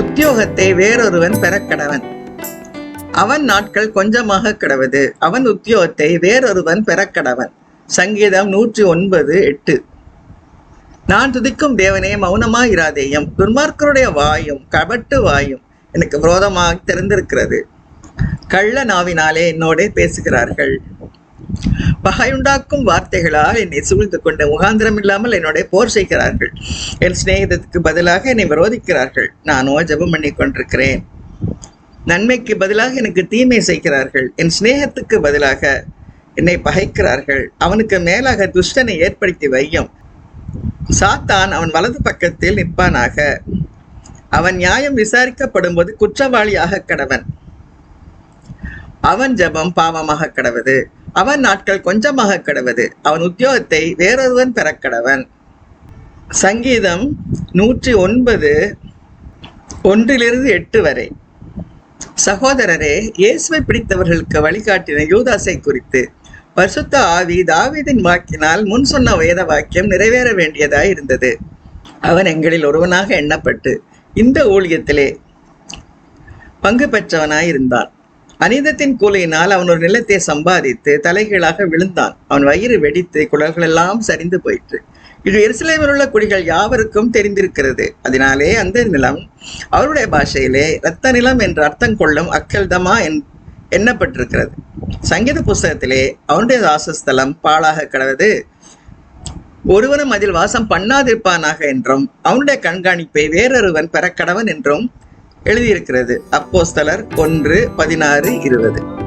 உத்தியோகத்தை வேறொருவன் பெறக்கடவன் அவன் நாட்கள் கொஞ்சமாக கிடவது. அவன் உத்தியோகத்தை வேறொருவன் பெறக்கடவன் சங்கீதம் நூற்றி ஒன்பது எட்டு. நான் துதிக்கும் தேவனே மௌனமாயிராதேயும் துன்மார்க்கருடைய வாயும் கபட்டு வாயும் எனக்கு விரோதமாக திறந்திருக்கிறது கள்ள நாவினாலே என்னோடே பேசுகிறார்கள். பகையுண்டாக்கும் வார்த்தைகளால் என்னை சூழ்ந்து கொண்டு முகாந்திரம் இல்லாமல் என்னோட போர் செய்கிறார்கள். என் சிநேகிதத்துக்கு பதிலாக என்னை விரோதிக்கிறார்கள். நானோ ஜெபம் பண்ணி கொண்டிருக்கிறேன். நன்மைக்கு பதிலாக எனக்கு தீமை செய்கிறார்கள். என் சிநேகத்துக்கு பதிலாக என்னை பகைக்கிறார்கள். அவனுக்கு மேலாக துஷ்டனை ஏற்படுத்தி வையும். சாத்தான் அவன் வலது பக்கத்தில் நிற்பானாக. அவன் நியாயம் விசாரிக்கப்படும்போது குற்றவாளியாக கடவன். அவன் ஜெபம் பாவமாக கடவது. அவன் நாட்கள் கொஞ்சமாக கடவது. அவன் உத்தியோகத்தை வேறொருவன் பெறக்கடவன். சங்கீதம் நூற்றி ஒன்பது ஒன்றிலிருந்து எட்டு வரை. சகோதரரே இயேசுவை பிடித்தவர்களுக்கு வழிகாட்டின யூதாசை குறித்து. பரிசுத்த ஆவி தாவீதின் வாக்கினால் முன் சொன்ன வேத வாக்கியம் நிறைவேற வேண்டியதாய் இருந்தது. அவன் எங்களில் ஒருவனாக எண்ணப்பட்டு இந்த ஊழியத்திலே பங்கு பெற்றவனாய் இருந்தான். அநீதத்தின் கூலியினால் அவன் ஒரு நிலத்தை சம்பாதித்து தலைகீழாக விழுந்தான். அவன் வயிறு வெடித்து குடல்கள் எல்லாம் சரிந்து போயிற்று. இது எருசலேமில் உள்ள குடிகள் யாவருக்கும் தெரிந்திருக்கிறது. அதனாலே அந்த நிலம் அவருடைய பாஷையிலே இரத்த நிலம் என்று அர்த்தம் கொள்ளும் அக்கல்தமா என் எண்ணப்பட்டிருக்கிறது. சங்கீத புஸ்தகத்திலே அவனுடைய வாசஸ்தலம் பாழாக கிடவது ஒருவனும் அதில் வாசம் பண்ணாதிருப்பானாக என்றும் அவனுடைய கண்காணிப்பை வேறொருவன் பெறக்கடவன் என்றும் எழுதியிருக்கிறது. அப்போஸ்தலர் ஒன்று பதினாறு இருபது.